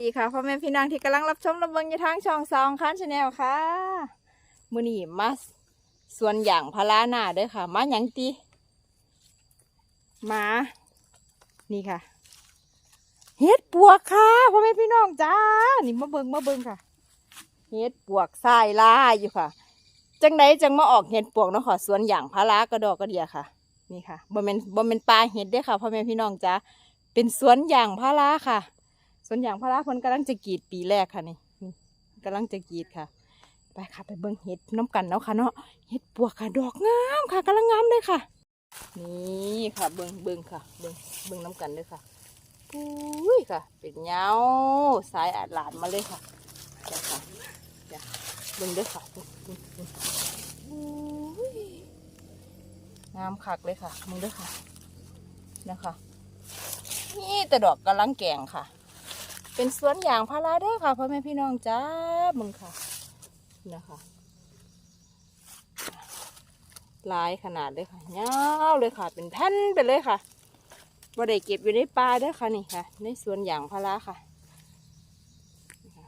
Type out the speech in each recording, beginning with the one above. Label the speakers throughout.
Speaker 1: ดีค่ะพ่อแม่พี่น้องที่กำลังรับชมรับเบิงอยู่ทางช่องซองคันชาแนลค่ะมือนีมาสวนอย่างพาราหน้าด้อค่ะ มาหยังตีมา นี่ค่ะ เฮ็ดปวกค่ะพ่อแม่พี่น้องจ้า นี่มาเบิงมาเบิงค่ะ เฮ็ดปวกทรายลายอยู่ค่ะ จังไดจังมาออกเห็ดปวกเนาะค่ะสวนอย่างพารากระดอกกระเดียค่ะ นี่ค่ะบ่แม่นบ่แม่นปลาเห็ดด้อค่ะพ่อแม่พี่น้องจ้า เป็นสวนอย่างพาราค่ะ สวนอย่างพาราเพิ่นกำลังจะกรีดปีแรกค่ะนี่นี่กำลังจะกรีดค่ะ ไปค่ะไปเบิ่งเห็ดน้ำกันเนาะค่ะเนาะเห็ดปวกค่ะดอกงามค่ะกำลังงามเลยค่ะ นี่ค่ะเบิ่งเบิ่งค่ะเบิ่งเบิ่งน้ำกันเลยค่ะอุ้ยค่ะ เป็นเงาสายอาดหลานมาเลยค่ะเดี๋ยวค่ะเดี๋ยวเบิ่งด้วยค่ะปุ้ยงามคักเลยค่ะมึงด้วยค่ะนะคะนี่แต่ดอกกำลังแก่งค่ะ เป็นสวนยางพาราเด้อค่ะพ่อแม่พี่น้องจ้ามึงค่ะนะคะหลายขนาดเลยค่ะยาวเลยค่ะ เป็นแผ่นไปเลยค่ะบ่ได้เก็บอยู่ในป่าเด้อค่ะนี่ค่ะ ในสวนยางพาราค่ะนี่ค่ะ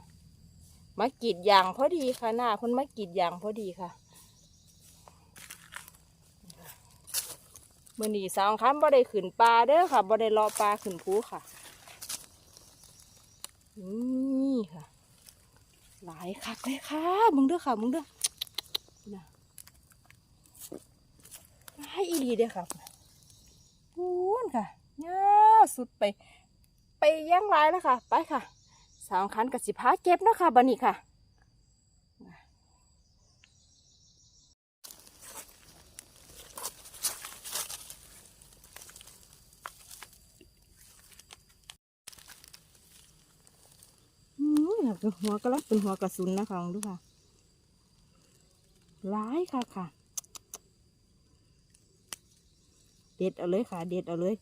Speaker 1: มากรีดยางพอดีค่ะหน้าคนมากรีดยางพอดีค่ะมื่อนี้สองคำบ่ได้ขึ้นปลาเด้อค่ะบ่ได้รอปลาขึ้นภูค่ะ นี่ค่ะ หลายคักเลยค่ะมึงเด้อค่ะมึงเด้อนะให้อีดีเด้อครับพูนค่ะเนาสุดไป ไปย่างไรแล้วค่ะ ไปค่ะ สามคันกับสิพาเก็บเนาะค่ะบันนี้ค่ะ อืมอยาก เป็นหัวก็ลักเป็นหัวกระสุนนะคะลองดูค่ะร้ายค่ะค่ะ เด็ดเอาเลยค่ะ เด็ดเอาเลย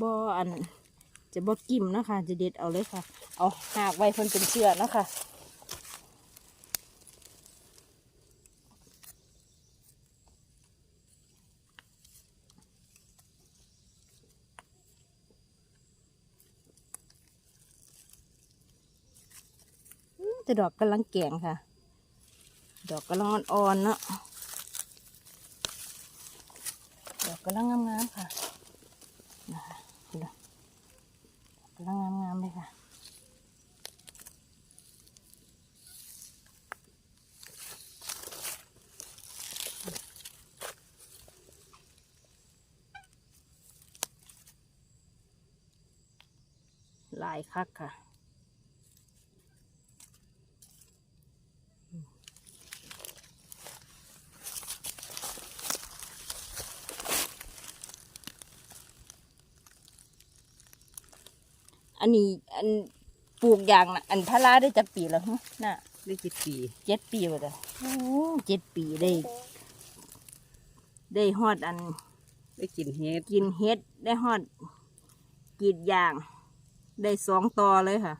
Speaker 1: บออันจะบอกิ่มนะคะ จะเด็ดเอาเลยค่ะ เอาหากไว้เพิ่นเป็นเชือกนะคะ แต่ดอกกำลังแก่งค่ะ ดอกกำลังอ่อนๆเนาะดอกกำลังงามๆค่ะนะคะดูดอกกำลังงามๆเลยค่ะหลายคักค่ะ อันนี้อันปลูกอย่างน่ะอันพาราได้จะปีแล้วฮะน่ะ
Speaker 2: ได้กี่ปี
Speaker 1: เจ็ดปีแล้วเด้อโอ้เจ็ดปีได้ ได้ฮอดอัน
Speaker 2: ได้กินเฮ็ด
Speaker 1: กินเฮ็ดได้ฮอดกรีดยาง ได้สองต่อเลยค่ะ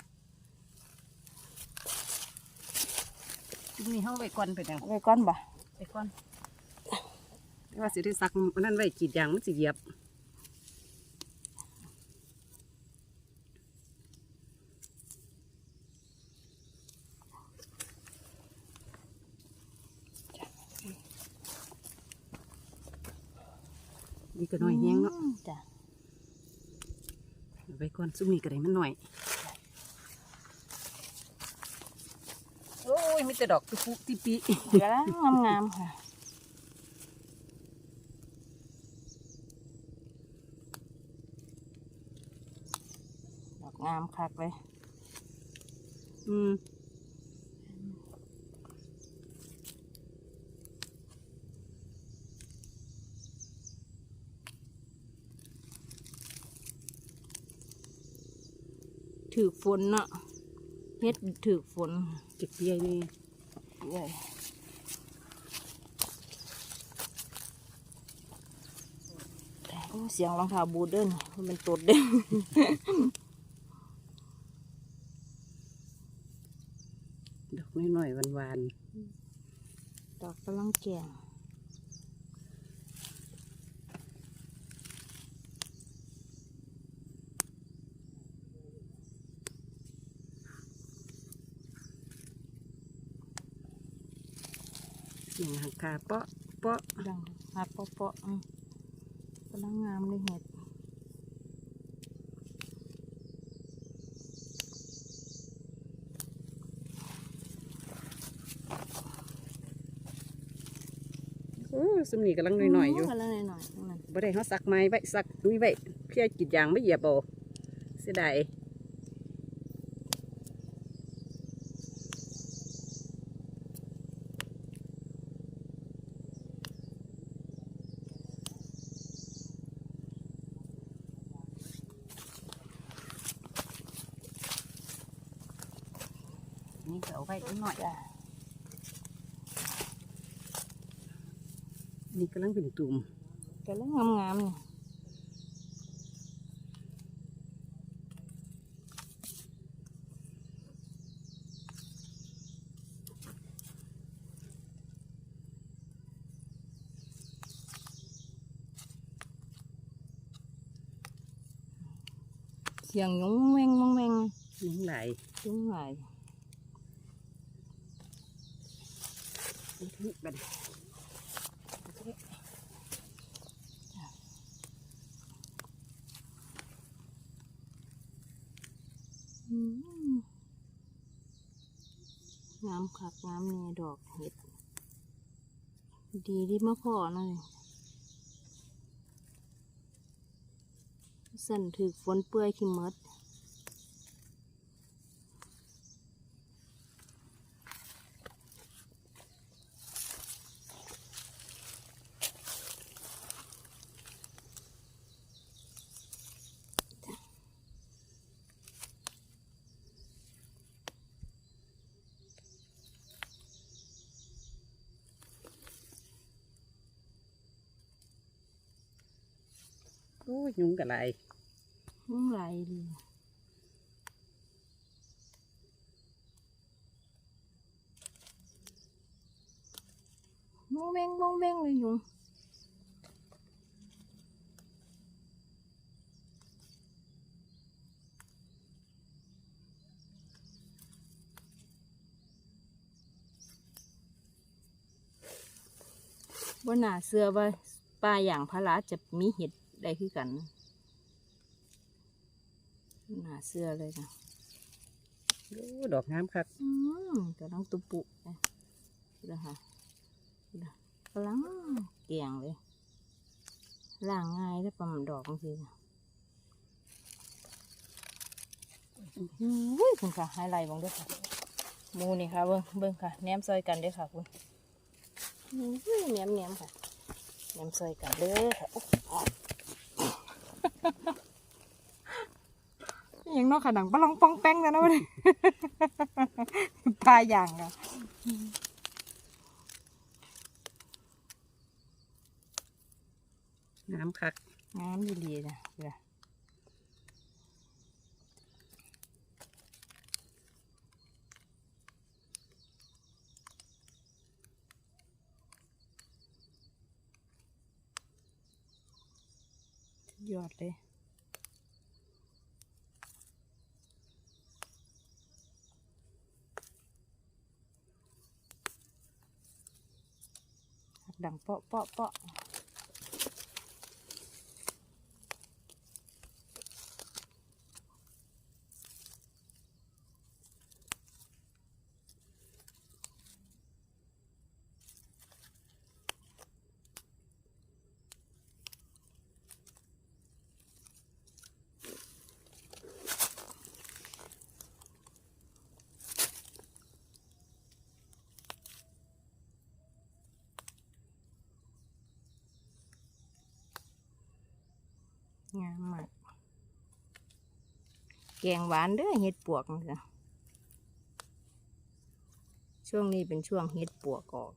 Speaker 2: ทีนี้เฮาไว้ก่อนไปจัง
Speaker 1: เอาไว้ก้อนบ่
Speaker 2: ไปก่อน ว่าสิได้ซักอันนั้นไว้กรีดยางมันสิเหยียบ นี่ก็น้อยแฮงเนาะ
Speaker 1: อืมจ้ะ
Speaker 2: เอาไว้ก่อนซุมนี้ก็ได้มันหน่อย โอ้ยมีแต่ดอกตุปุติปิ
Speaker 1: กำลังงามๆค่ะดอกงามคักเลย
Speaker 2: อืม
Speaker 1: ถือฝนเนาะเฮ็ดถือฝน
Speaker 2: เก็บเบี้ยนี่
Speaker 1: เอ้ยโอ้เสียงรองเท้าบูดเดินมันเป็นตดเด้น
Speaker 2: ดอกน้อยๆหวาน
Speaker 1: ดอกกำลังแก่ง
Speaker 2: สียงหัก คาเปาะเปาะ
Speaker 1: ดังหักเปาะๆอืมกำลังงามเลยเห็ด
Speaker 2: โอ้สมนีกำลังหน่อยๆอยู่
Speaker 1: กำลังหน่อยๆทั้งนั้น
Speaker 2: บ่ได้เขาซักไม้ไว้ซักนี่ไว้เพื่อกรีดยางไม่เหยียบเอาเสียดาย นี่ก็เอาไว้อีก หน่อย
Speaker 1: จ้ะ
Speaker 2: นี่กำลังเป็นตุ่ม
Speaker 1: กำลังงามๆนี่เสียงยงแวงมองแวง
Speaker 2: ยังไหลาย
Speaker 1: จุ้งไหล
Speaker 2: นี่บัด
Speaker 1: อืมงามคักงามเนยดอกเห็ด ดีที่มาพอหน่อยสั่นถึกฝนเปื่อยขี้มด
Speaker 2: ยุงกับไหลย
Speaker 1: น้ำลยดีมองแมงมองแมงเลยยุงว่าหน้าเสือว่าปลาอย่างพระราจะมีเห็ด ได้คือกันนะหนาเสือเลยนะ
Speaker 2: โอ้ดอกงามคัก
Speaker 1: อืมกำลังตุปุนะดูนะค่ะดูนะกำลังเกี่ยงเลยล่างง่ายแล้วประมาณดอกบางทีนะอุ้ยคุณค่ะไฮไลท์บ้างด้วยค่ะหมูนี่ค่ะเบิ้งเบิ้งค่ะแหนมซอยกันเด้วยค่ะคุณอุ้ยแหนมแหนมค่ะแหนมซอยกันเด้อค่ะอุ๊ ยอยังนอกขนังปะลองปองแป้งแล้วนะวะเนี่ยปลาอย่างอะ
Speaker 2: งามคัก
Speaker 1: งามดีดีนะเดี๋ยว ยอดเลยดังเปาะเปาะเปาะ งามมาก แกงหวานเด้อเห็ดปวกนี่จ้ะช่วงนี้เป็นช่วงเห็ดปวกออก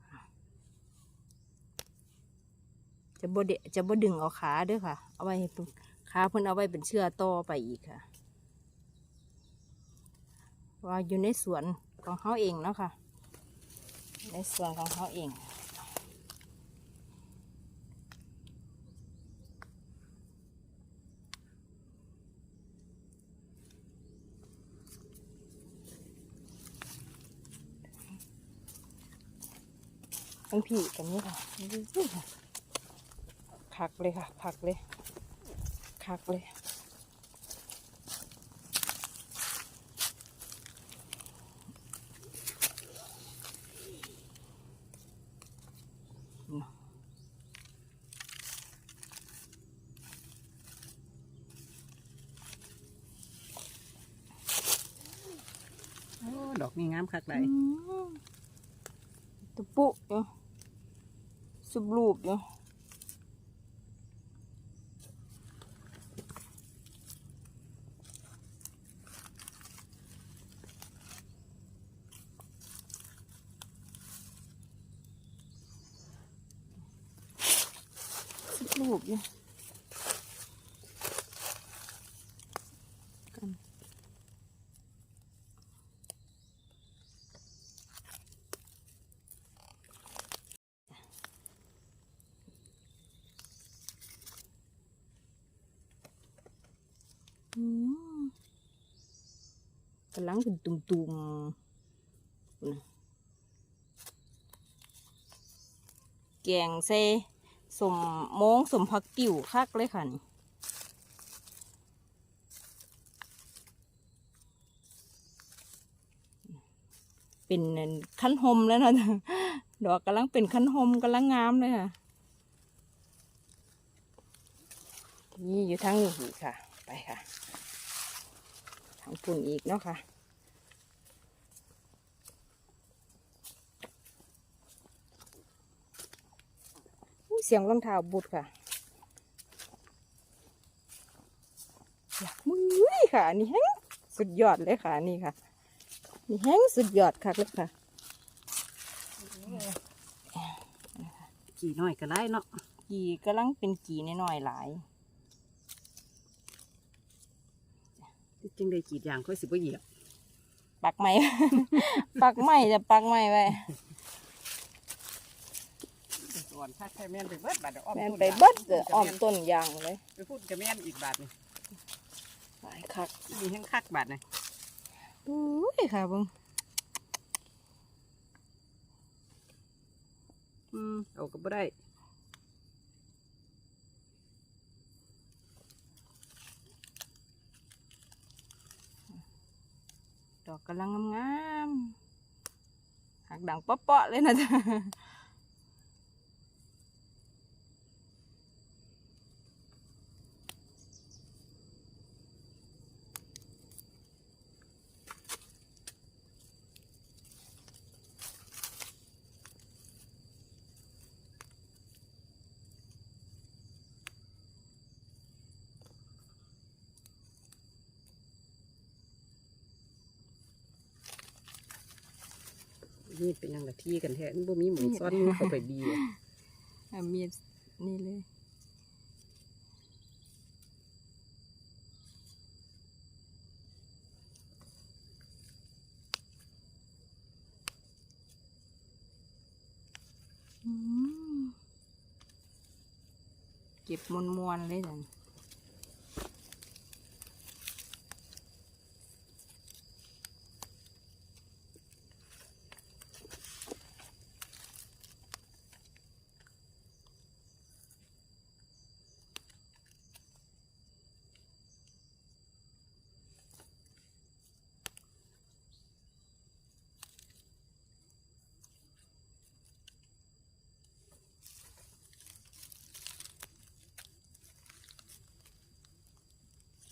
Speaker 1: จะบดจะบ่ดึงเอาขาด้อค่ะ เอาไว้ขาเพิ่นเอาไว้เป็นเชือต่อไปอีกค่ะ ว่าอยู่ในสวนของเขาเองเนาะค่ะ ในสวนของเขาเอง ทั้งพี่กับนี้ค่ะค่ะคักเลยค่ะคักเลยคักเลย
Speaker 2: ดอกนี่งามคักได้
Speaker 1: อืมตะปุอยู่ สุบรูปอยู่ กำลังเป็นตุ่มๆพุ่นะแกงใส่สมโมงสมผักติ๋วคักเลยค่ะนี่เป็นขั้นหมแล้วนะดอกกำลังเป็นขั้นหมกำลังงามเลยค่ะ นี่อยู่ทางนี้ค่ะ ไปค่ะ ทางปุ่นอีกเนาะค่ะอุ๊ยเสียงรองเท้าบุดค่ะอยากมือค่ะอันนี่แห้งสุดยอดเลยค่ะอันนี่ค่ะ นี่แห้งสุดยอดค่ะเลยค่ะ
Speaker 2: กี่น้อยก็ได้เนาะ
Speaker 1: กีกำลังเป็นกีน้อยๆหลาย
Speaker 2: จึงได้กรีดยางค่อยสิบ่เหยียบ
Speaker 1: ปักไม้ ปักไม้จะปักไม้ไว้
Speaker 2: ส่วนถ้าแค่แม่นไปเบิดบาดเดี๋ยวอ้อม
Speaker 1: แม่น
Speaker 2: ต้น
Speaker 1: ไป
Speaker 2: บาด
Speaker 1: เบิดเด้ออ้อมต้นยางเลย
Speaker 2: ไปพูดกับแม่นอีกบาทนี่
Speaker 1: หลายคัก
Speaker 2: มีทั้งคักบาทนี่
Speaker 1: อุ้ยค่ะเบิ่ง
Speaker 2: อืมเอาก็บ่ได้
Speaker 1: อกกำลังงามๆหักดังเปาะๆเลยนะจ๊ะ
Speaker 2: นี่ เป็นยังละที่กันแท้มันบ่มีหมูซ้อนเข้าไปดีอะ
Speaker 1: อะมีนี่เลยอืมเก็บมวนๆเลยจ้ะ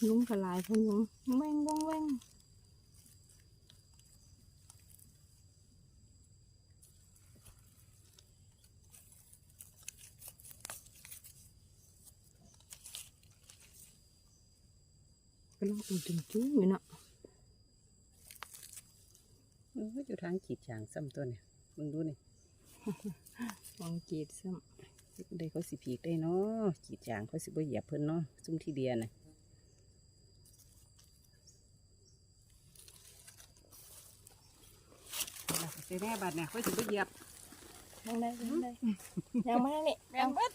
Speaker 1: ลุงกระลายพะยุงแว่งว่องแว่งก็ลองเป็นจุ่มจุ้งอยู่เนาะ
Speaker 2: เอออยู่ทางกรีดยางซ้ำตัวเนี่ยมึงดูนี่
Speaker 1: ลองกรีดซ้
Speaker 2: ได้เขาสิพีกได้เนาะกรีดยางเขาสิบ่เหยียบเพิ่นเนาะซุ่มที่เดียน่ะเอาล่ะไป แน่บาดเนี่ยเขาสิบ่เหยียบำ
Speaker 1: ยังไงยังไงยังไม่ได้นี่
Speaker 2: แม่นเบิด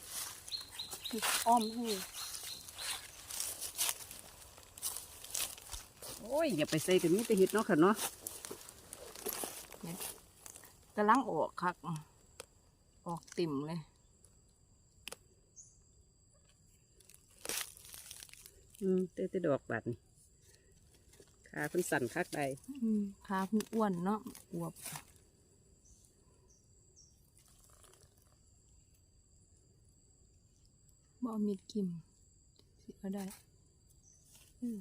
Speaker 1: อ้อมให้
Speaker 2: โอ้ยอย่าไปใส่กันมีแต่เห็ดเนาะค่ะเนาะ
Speaker 1: กำลังออกคัก ออกติ่มเลย
Speaker 2: อืมเต้แต่ดอกบาดนี่ขาเพิ่นสั่นคักใด
Speaker 1: อืมขาเพิ่นอ้วนเนาะอวบ บ่เอามีดกิมสิก็ได้อืม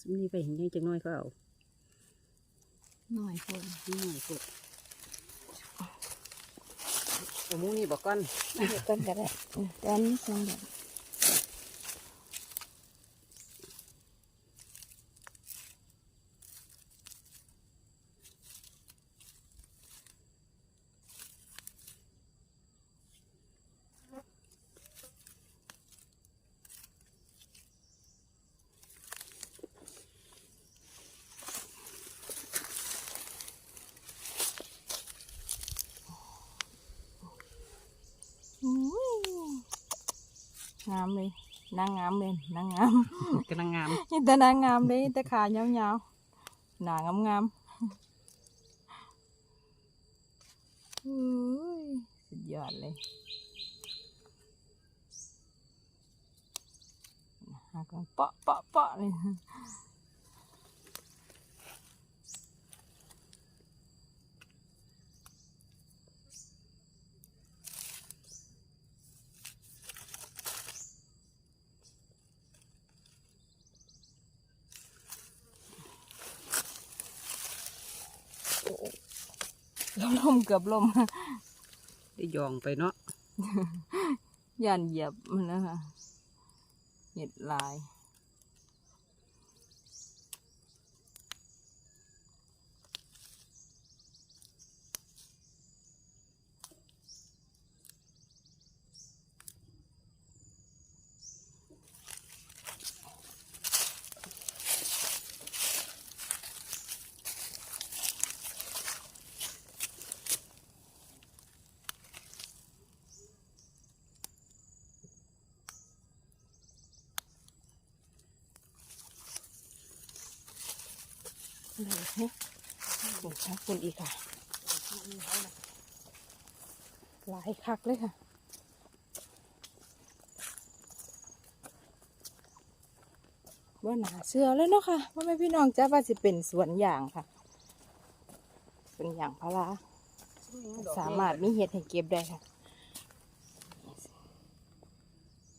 Speaker 2: สมนี้ไปเห็นยังจังน้อยเขาเอา
Speaker 1: หน่อยคน
Speaker 2: นี่หน่อยพวกเอาหมูนี่บอกก่อน
Speaker 1: เดี๋ยวกันก็ได้เออแต่อันนี้สองแบบ อุ้ยงามเลย นางงามเลยนางงาม
Speaker 2: กำลังงาม
Speaker 1: นี่แต่นางงามเลยแต่ขายาวๆหนางามงามๆอุ้ยสุดยอดเลยหากันเปาะเปาะเปาะเลย แล้วลมเกือบลม
Speaker 2: ได้ยองไปเนาะ
Speaker 1: ย่านเหยียบมันแล้วค่ะเห็ดลายเลยนี่ คุณอีกค่ะ หลายคักเลยค่ะว่าหนาเชื่อเลยเนาะค่ะว่าแม่พี่น้องจ้าว่าจะเป็นสวนอย่างค่ะ เป็นอย่างพาราสามารถมีเห็ดให้เก็บได้ค่ะ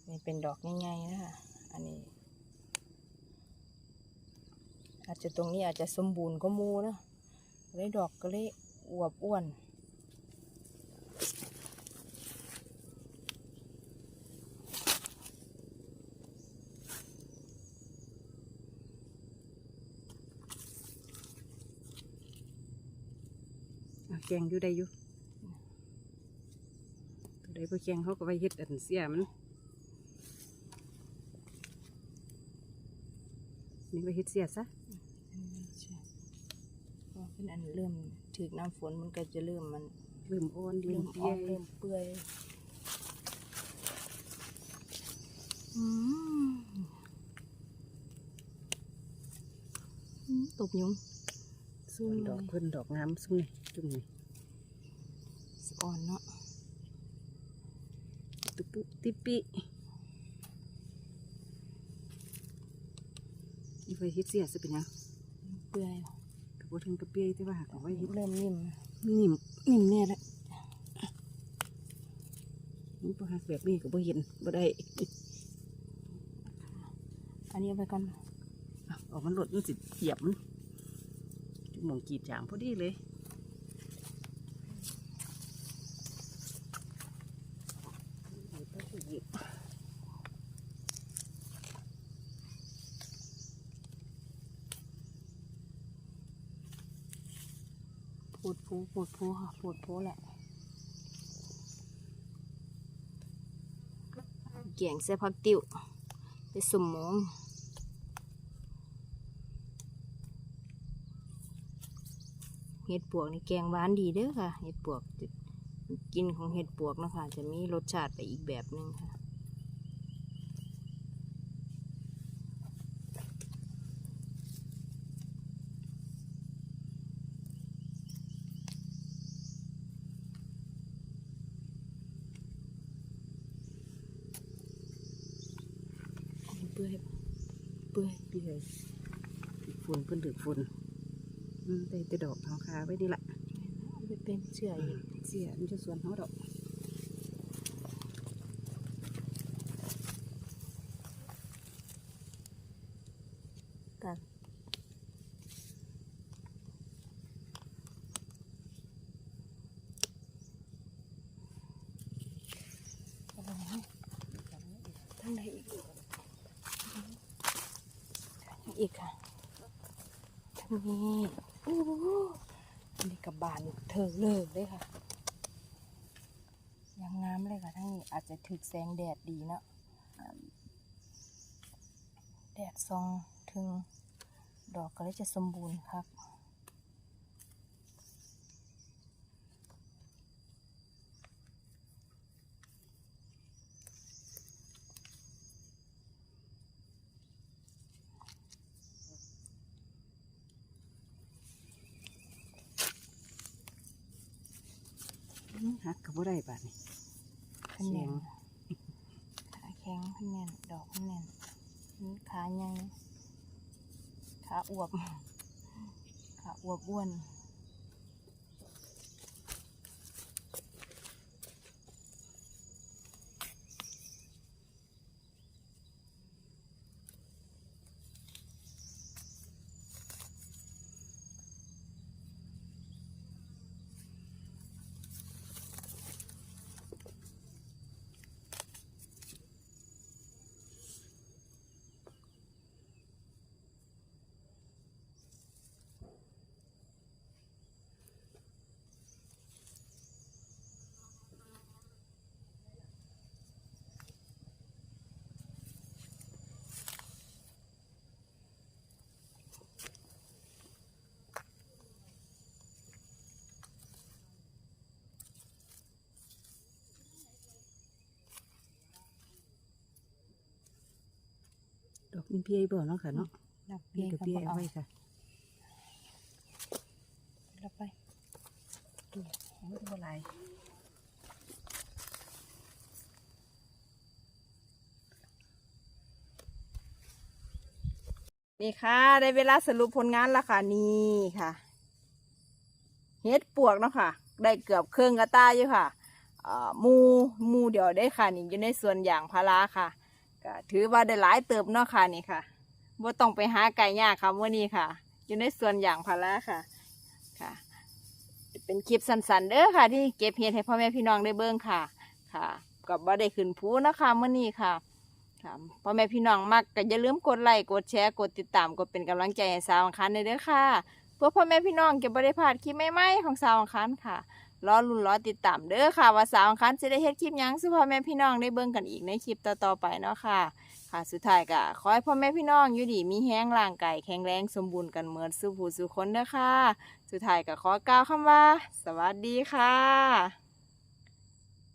Speaker 1: นี่เป็นดอกง่ายๆนะคะอันนี้ อาจจะตรงนี้อาจจะสมบูรณ์ก็มูนะ เลยดอกก็เลยอวบอ้วน
Speaker 2: เอาแกงอยู่ได้อยู่ตัวใดบ่แกงเขาก็ไปเฮ็ดอันเสียมัน นี่ไปเฮ็ดเสียซะ
Speaker 1: พอเป็นอันเริ่มถึกน้ำฝนมันก็จะเริ่มมัน
Speaker 2: เริ่มอ่อนเริ่
Speaker 1: เริ่
Speaker 2: ม
Speaker 1: ม
Speaker 2: เปี
Speaker 1: อ่
Speaker 2: ย
Speaker 1: อนเริ่มเปื่อยอืมอืมตบยุงสู้
Speaker 2: ส่วน
Speaker 1: เล
Speaker 2: ดอก
Speaker 1: ย
Speaker 2: เพิ่นดอกงามซุ่มนี่จุ่มนี่
Speaker 1: สอ่อนเนาะ
Speaker 2: ตุปุติปิอีไปเฮ็ดเสียสิเป็นหยัง
Speaker 1: เปื่อย
Speaker 2: ก็ บ่ถึงกับเปียแต่ว่าหากเอาไว้เฮ็ด
Speaker 1: เริ่มนิ่ม
Speaker 2: นิ่มนิ่มแน่ละนี่บ่หักแบบนี้ก็บ่เห็นบ่ได้
Speaker 1: อันนี้เอาไปก่อน
Speaker 2: เอาเออกมันหลดมันสิเหยียบมันจุ่มหมองกรีดจางพอดีเลย
Speaker 1: พูดพูพูดพูค่ะพูดโพแหละเกี่ยงเส้พักติวไปสมมงเห็ดปวกนี่แกงหวานดีเด้อค่ะ เห็ดปวกกินของเห็ดปวกนะคะจะมีรสชาติไปอีกแบบหนึงค่ะ เปื่อยเปื่อย
Speaker 2: เปื่อยถึกฝุ่นเพิ่นถึกฝุ่นอืมได้แต่ดอกทองคาไว้นี่ละ
Speaker 1: เอาไปเป็นเชื่ออีก
Speaker 2: เสียมันจะสวนเขาดอก
Speaker 1: กันทางไหนอีก อีกค่ะทางนี้อู้หูนี่กับบานเธอเลิกเลยค่ะ ยังน้ำเลยค่ะทั้งนี้อาจจะถึกแสงแดดดีเนาะแดดซองถึงดอกก็เลยจะสมบูรณ์ครับ
Speaker 2: หักกับว่าได้บาดนี่
Speaker 1: ขึ้นแน่นขาแข็งขึ้นแน่นดอกขึ้นแน่นนี่ขาใหญ่ขาอวบขาอวบอ้วน
Speaker 2: ดอกนี่เพียบ่เนาะค่ะเนาะ
Speaker 1: นับ
Speaker 2: เพี
Speaker 1: เพี
Speaker 2: ย
Speaker 1: ย
Speaker 2: กับ
Speaker 1: กับ
Speaker 2: เพีย
Speaker 1: เอา
Speaker 2: เอาไว้ค่ะ
Speaker 1: แล้วไป
Speaker 2: โอ้ยบ่หลาย
Speaker 1: นี่ค่ะ ได้เวลาสรุปผลงานแล้วค่ะนี่ค่ะเฮ็ดปวกเนาะค่ะ ได้เกือบเครื่องกระตาอยู่ค่ะเอ่อหมูหมูเดียวได้ค่ะนี่อยู่ในส่วนอย่างพาราค่ะ ก็ถือว่าได้หลายเติบเนาะค่ะนี่ค่ะบ่ต้องไปหาไก่ยากค่ะมื่อนี้ค่ะ อยู่ในส่วนอย่างพาราค่ะค่ะ เป็นคลิปสั้นๆเด้อค่ะ ที่เก็บเห็ดให้พ่อแม่พี่น้องได้เบิ่งค่ะ ค่ะกับว่าได้ขึ้นภูนะคะเมื่อนี้ค่ะค่ะพ่อแม่พี่น้องมักก็อย่าลืมกดไลค์กดแชร์กดติดตามกดเป็นกำลังใจให้สาวอังคารในเด้อค่ะเพื่อพ่อแม่พี่น้องจะบ่ได้พลาดคลิปใหม่ๆของสาวอังคารค่ะ รอลุ้นรอติดตามเด้อค่ะว่าสาวอังคันจะได้เฮ็ดคลิปหยังสู่พ่อแม่พี่น้องได้เบิ่งกันอีกในคลิปต่อๆไปเนาะค่ะ ค่ะสุดท้ายก็ขอให้พ่อแม่พี่น้องอยู่ดีมีแห้งร่างกายแข็งแรงสมบูรณ์กันเหมือนสู้ผู้สู้คนเด้อค่ะ สุดท้ายก็ขอกล่าวคำว่า สวัสดีค่ะ